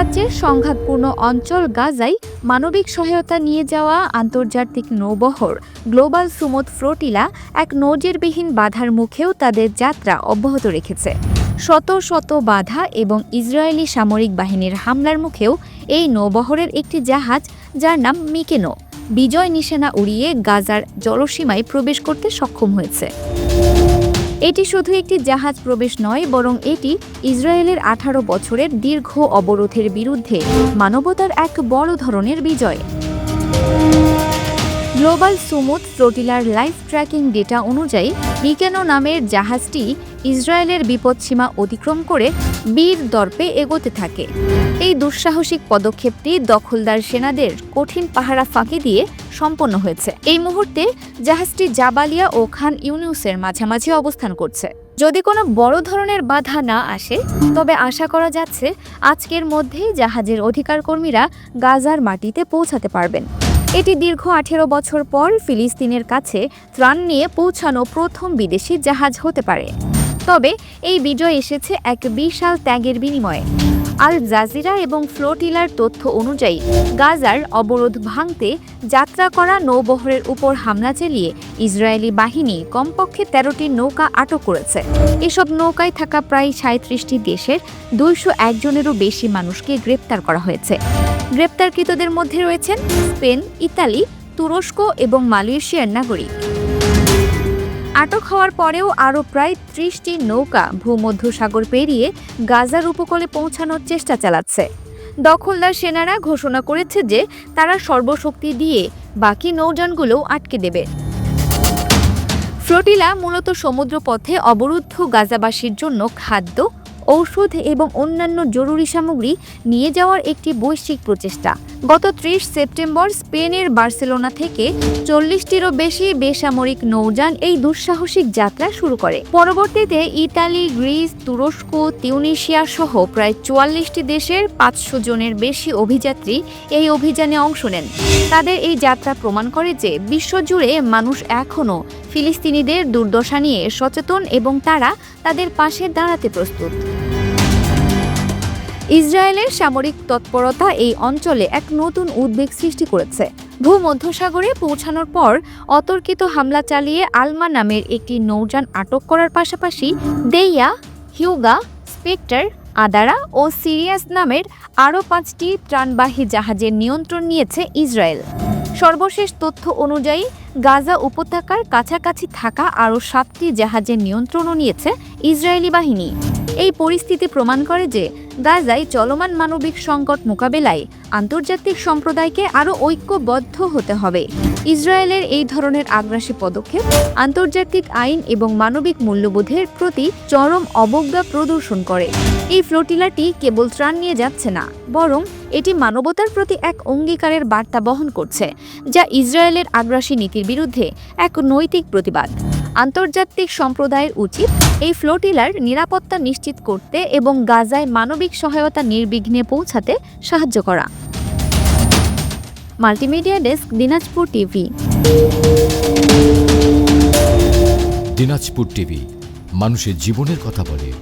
যুক্তরাজ্যের সংঘাতপূর্ণ অঞ্চল গাজায় মানবিক সহায়তা নিয়ে যাওয়া আন্তর্জাতিক নৌবহর গ্লোবাল সুমুদ ফ্লোটিলা এক নজিরবিহীন বাধার মুখেও তাদের যাত্রা অব্যাহত রেখেছে। শত শত বাধা এবং ইসরায়েলি সামরিক বাহিনীর হামলার মুখেও এই নৌবহরের একটি জাহাজ, যার নাম মিকেনো, বিজয় নিশানা উড়িয়ে গাজার জলসীমায় প্রবেশ করতে সক্ষম হয়েছে। এটি শুধু একটি জাহাজ প্রবেশ নয়, বরং এটি ইসরায়েলের আঠারো বছরের দীর্ঘ অবরোধের বিরুদ্ধে মানবতার এক বড় ধরনের বিজয়। গ্লোবাল সুমুথ ফ্লোটিলার লাইফ ট্র্যাকিং ডেটা অনুযায়ী মিকেনো নামের জাহাজটি ইসরায়েলের বিপদসীমা অতিক্রম করে বীর দর্পে এগোতে থাকে। এই দুঃসাহসিক পদক্ষেপটি দখলদার সেনাদের কঠিন পাহারা ফাঁকি দিয়ে সম্পন্ন হয়েছে। এই মুহূর্তে জাহাজটি জাবালিয়া ও খান ইউনিউসের মাঝামাঝি অবস্থান করছে। যদি কোনো বড় ধরনের বাধা না আসে, তবে আশা করা যাচ্ছে আজকের মধ্যেই জাহাজের অধিকার কর্মীরা গাজার মাটিতে পৌঁছাতে পারবেন। এটি দীর্ঘ আঠেরো বছর পর ফিলিস্তিনের কাছে ত্রাণ নিয়ে পৌঁছানো প্রথম বিদেশি জাহাজ হতে পারে। তবে এই বিজয় এসেছে এক বিশাল ত্যাগের বিনিময়ে। আল জাজিরা এবং ফ্লোটিলার তথ্য অনুযায়ী, গাজার অবরোধ ভাঙতে যাত্রা করা নৌবহরের উপর হামলা চালিয়ে ইসরায়েলি বাহিনী কমপক্ষে তেরোটি নৌকা আটক করেছে। এসব নৌকায় থাকা প্রায় সাঁত্রিশটি দেশের দুইশো একজনেরও বেশি মানুষকে গ্রেপ্তার করা হয়েছে। গ্রেপ্তারকৃতদের মধ্যে রয়েছেন স্পেন, ইতালি, তুরস্ক এবং মালয়েশিয়ার নাগরিক। আটক হওয়ার পরেও আরও প্রায় ত্রিশটি নৌকা ভূমধ্যসাগর পেরিয়ে গাজার উপকূলে পৌঁছানোর চেষ্টা চালাচ্ছে। দখলদার সেনারা ঘোষণা করেছে যে তারা সর্বশক্তি দিয়ে বাকি নৌযানগুলো আটকে দেবে। ফ্লোটিলা মূলত সমুদ্রপথে অবরুদ্ধ গাজাবাসীর জন্য খাদ্য ঔষধ এবং অন্যান্য জরুরি সামগ্রী নিয়ে যাওয়ার একটি বৈশ্বিক প্রচেষ্টা। গত ত্রিশ সেপ্টেম্বর স্পেনের বার্সেলোনা থেকে চল্লিশটিরও বেশি বেসামরিক নৌযান এই দুঃসাহসিক যাত্রা শুরু করে। পরবর্তীতে ইতালি, গ্রিস, তুরস্ক, তিউনিশিয়া সহ প্রায় চুয়াল্লিশটি দেশের পাঁচশো জনের বেশি অভিযাত্রী এই অভিযানে অংশ নেন। তাদের এই যাত্রা প্রমাণ করে যে বিশ্বজুড়ে মানুষ এখনও ফিলিস্তিনিদের দুর্দশা নিয়ে সচেতন এবং তারা তাদের পাশে দাঁড়াতে প্রস্তুত। ইসরায়েলের সামরিক তৎপরতা এই অঞ্চলে এক নতুন উদ্বেগ সৃষ্টি করেছে। ভূমধ্যসাগরে পৌঁছানোর পর অতর্কিত হামলা চালিয়ে আলমা নামের একটি নৌযান আটক করার পাশাপাশি দেইয়া, হিউগা, স্পেক্টার, আদারা ও সিরিয়াস নামের আরও পাঁচটি ত্রাণবাহী জাহাজের নিয়ন্ত্রণ নিয়েছে ইসরায়েল। সর্বশেষ তথ্য অনুযায়ী গাজা উপত্যকার কাছাকাছি থাকা আরও সাতটি জাহাজের নিয়ন্ত্রণও নিয়েছে ইসরায়েলি বাহিনী। এই পরিস্থিতি প্রমাণ করে যে গাজায় চলমান মানবিক সংকট মোকাবেলায় আন্তর্জাতিক সম্প্রদায়কে আরও ঐক্যবদ্ধ হতে হবে। ইসরায়েলের এই ধরনের আগ্রাসী পদক্ষেপ আন্তর্জাতিক আইন এবং মানবিক মূল্যবোধের প্রতি চরম অবজ্ঞা প্রদর্শন করে। এই ফ্লোটিলাটি কেবল ত্রাণ নিয়ে যাচ্ছে না, বরং এটি মানবতার প্রতি এক অঙ্গীকারের বার্তা বহন করছে, যা ইসরায়েলের আগ্রাসী নীতির বিরুদ্ধে এক নৈতিক প্রতিবাদ। আন্তর্জাতিক সম্প্রদায়ের উচিত এই ফ্লোটিলার নিরাপত্তা নিশ্চিত করতে এবং গাজায় মানবিক সহায়তা নির্বিঘ্নে পৌঁছাতে সাহায্য করা। Multimedia desk, Dinajpur TV. Dinajpur TV, মানুষের জীবনের কথা বলে।